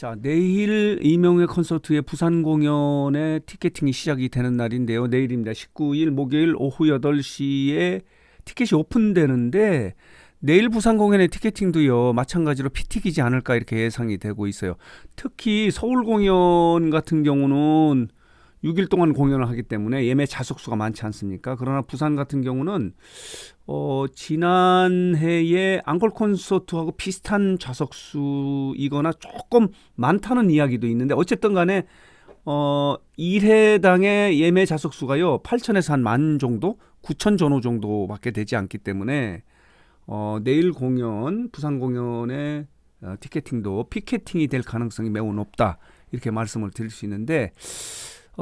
자, 내일 이명의 콘서트의 부산 공연의 티켓팅이 시작이 되는 날인데요. 내일입니다. 19일 목요일 오후 8시에 티켓이 오픈되는데 내일 부산 공연의 티켓팅도요. 마찬가지로 피튀기지 않을까 이렇게 예상이 되고 있어요. 특히 서울 공연 같은 경우는 6일 동안 공연을 하기 때문에 예매 자석수가 많지 않습니까? 그러나 부산 같은 경우는 어, 지난해에 앙콜 콘서트하고 비슷한 좌석수이거나 조금 많다는 이야기도 있는데 어쨌든 간에 어, 1회당의 예매 좌석수가요. 8천에서 한 만 정도, 9천 전후 정도밖에 되지 않기 때문에 어, 내일 공연, 부산 공연의 어, 티켓팅도 피켓팅이 될 가능성이 매우 높다. 이렇게 말씀을 드릴 수 있는데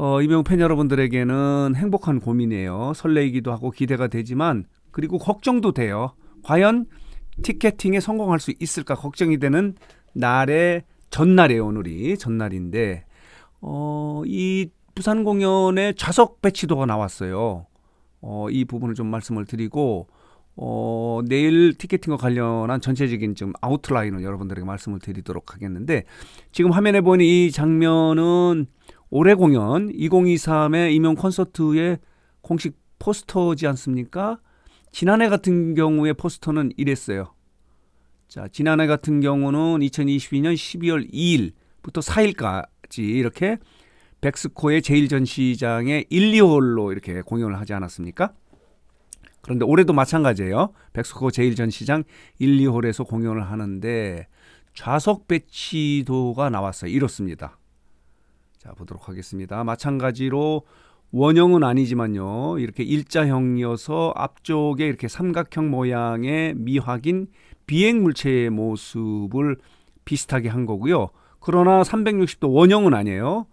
어, 이병우 팬 여러분들에게는 행복한 고민이에요. 설레이기도 하고 기대가 되지만 그리고 걱정도 돼요. 과연 티켓팅에 성공할 수 있을까 걱정이 되는 날의 전날이에요. 오늘이 전날인데 어, 이 부산 공연의 좌석 배치도가 나왔어요. 어, 이 부분을 좀 말씀을 드리고 어, 내일 티켓팅과 관련한 전체적인 좀 아웃라인을 여러분들에게 말씀을 드리도록 하겠는데 지금 화면에 보이는 이 장면은 올해 공연 2023의 임용 콘서트의 공식 포스터지 않습니까? 지난해 같은 경우에 포스터는 이랬어요. 자, 지난해 같은 경우는 2022년 12월 2일부터 4일까지 이렇게 백스코의 제1전시장의 1, 2홀로 이렇게 공연을 하지 않았습니까? 그런데 올해도 마찬가지예요. 백스코 제1전시장 1, 2홀에서 공연을 하는데 좌석 배치도가 나왔어요. 이렇습니다. 자, 보도록 하겠습니다. 마찬가지로 원형은 아니지만요. 이렇게 일자형이어서 앞쪽에 이렇게 삼각형 모양의 미확인 비행 물체의 모습을 비슷하게 한 거고요. 그러나 360도 원형은 아니에요.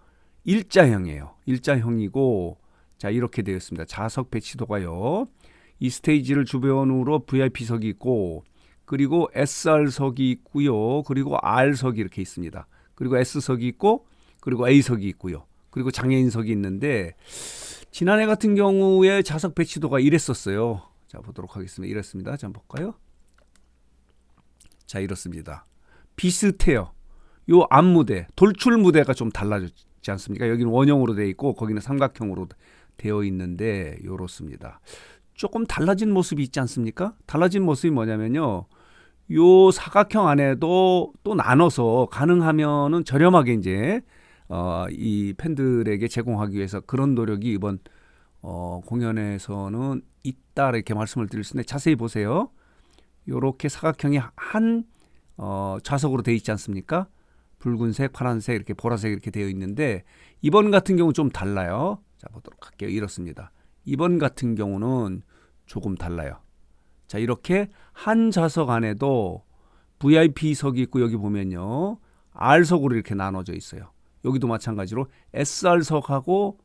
일자형이에요. 일자형이고 자, 이렇게 되어 있습니다. 좌석 배치도가요. 이 스테이지를 주변으로 VIP석이 있고 그리고 SR석이 있고요. 그리고 R석이 이렇게 있습니다. 그리고 S석이 있고 그리고 A석이 있고요. 그리고 장애인석이 있는데 지난해 같은 경우에 좌석 배치도가 이랬었어요. 자 보도록 하겠습니다. 이랬습니다. 자 볼까요? 자 이렇습니다. 비슷해요. 요 앞무대 돌출 무대가 좀 달라졌지 않습니까? 여기는 원형으로 되어 있고 거기는 삼각형으로 되어 있는데 요렇습니다. 조금 달라진 모습이 있지 않습니까? 달라진 모습이 뭐냐면요. 요 사각형 안에도 또 나눠서 가능하면은 저렴하게 이제 어, 이 팬들에게 제공하기 위해서 그런 노력이 이번 어, 공연에서는 있다 이렇게 말씀을 드릴 수 있는데 자세히 보세요. 요렇게 사각형이 한 어, 좌석으로 되어 있지 않습니까? 붉은색, 파란색, 이렇게 보라색 이렇게 되어 있는데 이번 같은 경우 좀 달라요. 자 보도록 할게요. 이렇습니다. 이번 같은 경우는 조금 달라요. 자 이렇게 한 좌석 안에도 VIP석이 있고 여기 보면요 R석으로 이렇게 나눠져 있어요. 여기도 마찬가지로 SR석하고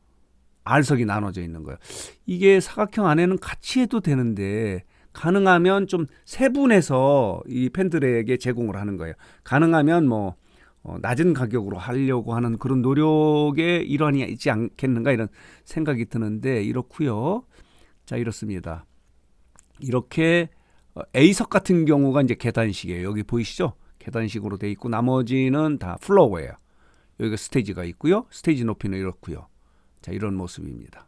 R석이 나눠져 있는 거예요. 이게 사각형 안에는 같이 해도 되는데 가능하면 좀 세분해서 이 팬들에게 제공을 하는 거예요. 가능하면 뭐 어, 낮은 가격으로 하려고 하는 그런 노력의 일환이 있지 않겠는가 이런 생각이 드는데 이렇고요. 자 이렇습니다. 이렇게 어, A석 같은 경우가 이제 계단식이에요. 여기 보이시죠? 계단식으로 돼 있고 나머지는 다 플로어예요. 여기가 스테이지가 있고요. 스테이지 높이는 이렇고요. 자, 이런 모습입니다.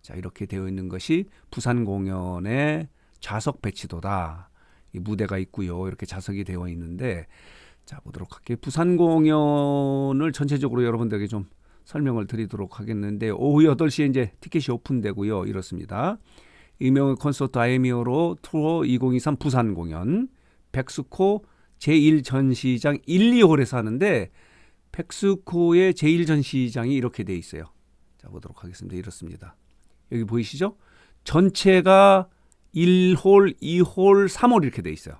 자, 이렇게 되어 있는 것이 부산 공연의 좌석 배치도다. 이 무대가 있고요. 이렇게 좌석이 되어 있는데 자, 보도록 할게요. 부산 공연을 전체적으로 여러분들에게 좀 설명을 드리도록 하겠는데 오후 8시에 이제 티켓이 오픈되고요. 이렇습니다. 이명의 콘서트 아이미어로 투어 2023 부산 공연 백스코 제1전시장 1, 2홀에서 하는데 팩스코의 제1전시장이 이렇게 돼 있어요. 자, 보도록 하겠습니다. 이렇습니다. 여기 보이시죠? 전체가 1홀, 2홀, 3홀 이렇게 돼 있어요.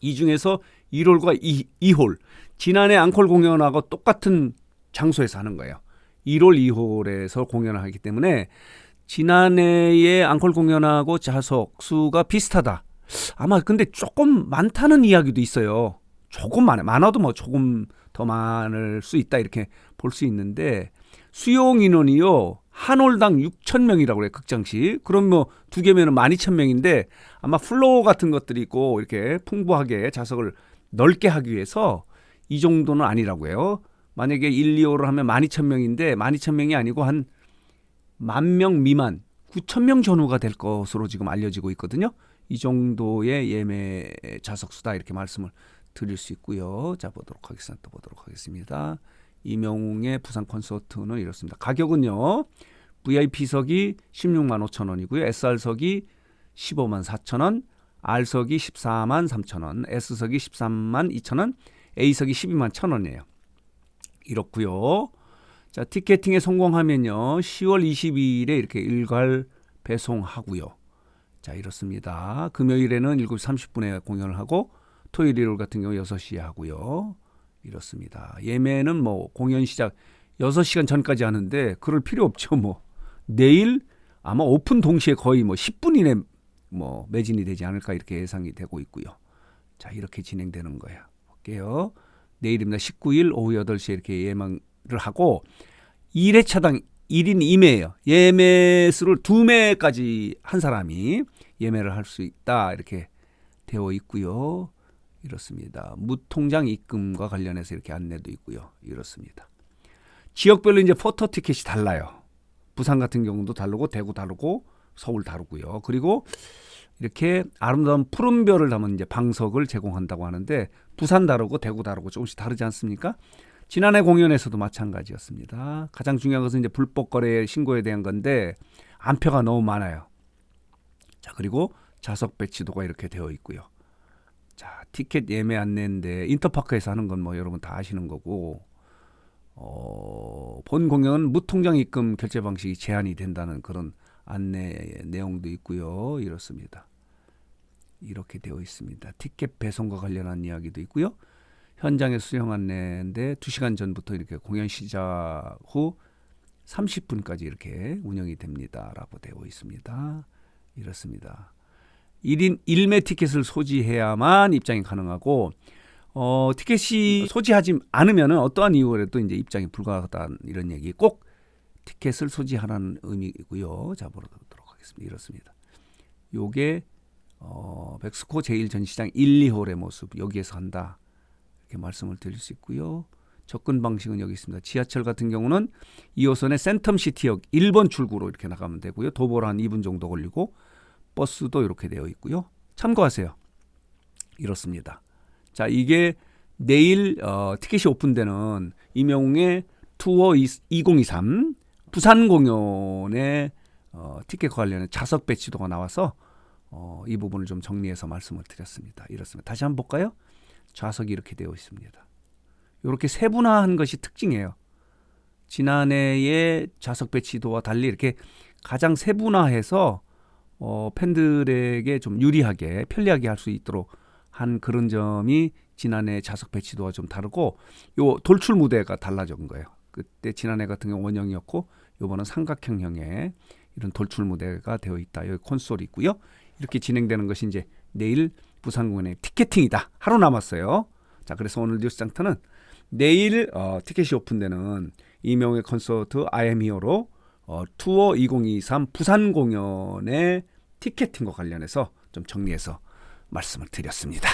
이 중에서 1홀과 2, 2홀. 지난해 앙콜 공연하고 똑같은 장소에서 하는 거예요. 1홀, 2홀에서 공연을 하기 때문에 지난해의 앙콜 공연하고 자석 수가 비슷하다. 아마 근데 조금 많다는 이야기도 있어요. 조금 많아. 많아도 뭐 조금 더 많을 수 있다 이렇게 볼 수 있는데 수용 인원이요 한 홀당 6천 명이라고 그래 극장시 그럼 뭐 두 개면은 12,000명인데 아마 플로어 같은 것들이 있고 이렇게 풍부하게 좌석을 넓게 하기 위해서 이 정도는 아니라고요. 만약에 1, 2호를 하면 12,000명인데 12,000명이 아니고 한 만 명 미만 9,000명 전후가 될 것으로 지금 알려지고 있거든요. 이 정도의 예매 좌석 수다 이렇게 말씀을 드릴 수 있고요. 자 보도록 하겠습니다. 또 보도록 하겠습니다. 이명웅의 부산 콘서트는 이렇습니다. 가격은요. VIP석이 16만 5천 원이고요. SR석이 15만 4천 원, R석이 14만 3천 원, S석이 13만 2천 원, A석이 12만 1천 원이에요. 이렇고요. 자, 티켓팅에 성공하면요. 10월 22일에 이렇게 일괄 배송하고요. 자, 이렇습니다. 금요일에는 7시 30분에 공연을 하고 토요일 일요일 같은 경우 6시에 하고요. 이렇습니다. 예매는 뭐 공연 시작 6시간 전까지 하는데 그럴 필요 없죠. 뭐 내일 아마 오픈 동시에 거의 뭐 10분 이내 뭐 매진이 되지 않을까 이렇게 예상이 되고 있고요. 자, 이렇게 진행되는 거예요. 볼게요. 내일입니다. 19일 오후 8시에 이렇게 예망을 하고 1회차당 1인 2매예요. 예매 수를 2매까지 한 사람이 예매를 할 수 있다. 이렇게 되어 있고요. 이렇습니다. 무통장 입금과 관련해서 이렇게 안내도 있고요. 이렇습니다. 지역별로 이제 포토 티켓이 달라요. 부산 같은 경우도 다르고 대구 다르고 서울 다르고요. 그리고 이렇게 아름다운 푸른 별을 담은 이제 방석을 제공한다고 하는데 부산 다르고 대구 다르고 조금씩 다르지 않습니까? 지난해 공연에서도 마찬가지였습니다. 가장 중요한 것은 이제 불법 거래 신고에 대한 건데 안표가 너무 많아요. 자, 그리고 좌석 배치도가 이렇게 되어 있고요. 자, 티켓 예매 안내인데 인터파크에서 하는 건 뭐 여러분 다 아시는 거고 어, 본 공연은 무통장 입금 결제 방식이 제한이 된다는 그런 안내 내용도 있고요. 이렇습니다. 이렇게 되어 있습니다. 티켓 배송과 관련한 이야기도 있고요. 현장에 수령 안내인데 2시간 전부터 이렇게 공연 시작 후 30분까지 이렇게 운영이 됩니다라고 되어 있습니다. 이렇습니다. 1인 1매 티켓을 소지해야만 입장이 가능하고 어, 티켓이 소지하지 않으면 어떠한 이유로도 이제 입장이 불가하다 이런 얘기 꼭 티켓을 소지하라는 의미이고요. 자 보도록 하겠습니다. 이렇습니다. 요게 어, 백스코 제1전시장 1, 2홀의 모습 여기에서 한다. 이렇게 말씀을 드릴 수 있고요. 접근 방식은 여기 있습니다. 지하철 같은 경우는 2호선의 센텀시티역 1번 출구로 이렇게 나가면 되고요. 도보로 한 2분 정도 걸리고 버스도 이렇게 되어 있고요. 참고하세요. 이렇습니다. 자, 이게 내일 어, 티켓이 오픈되는 이명웅의 투어 2023 부산 공연의 어, 티켓 관련해 좌석 배치도가 나와서 어, 이 부분을 좀 정리해서 말씀을 드렸습니다. 이렇습니다. 다시 한번 볼까요? 좌석이 이렇게 되어 있습니다. 이렇게 세분화한 것이 특징이에요. 지난해의 좌석 배치도와 달리 이렇게 가장 세분화해서 어, 팬들에게 좀 유리하게 편리하게 할 수 있도록 한 그런 점이 지난해 좌석 배치도와 좀 다르고 요 돌출 무대가 달라진 거예요. 그때 지난해 같은 경우 원형이었고 요번은 삼각형형의 이런 돌출 무대가 되어 있다. 여기 콘솔이 있고요. 이렇게 진행되는 것이 이제 내일 부산 공연의 티켓팅이다. 하루 남았어요. 자, 그래서 오늘 뉴스 장터는 내일 어, 티켓이 오픈되는 이명의 콘서트 아이엠 히어로 어, 투어 2023 부산 공연의 티켓팅과 관련해서 좀 정리해서 말씀을 드렸습니다.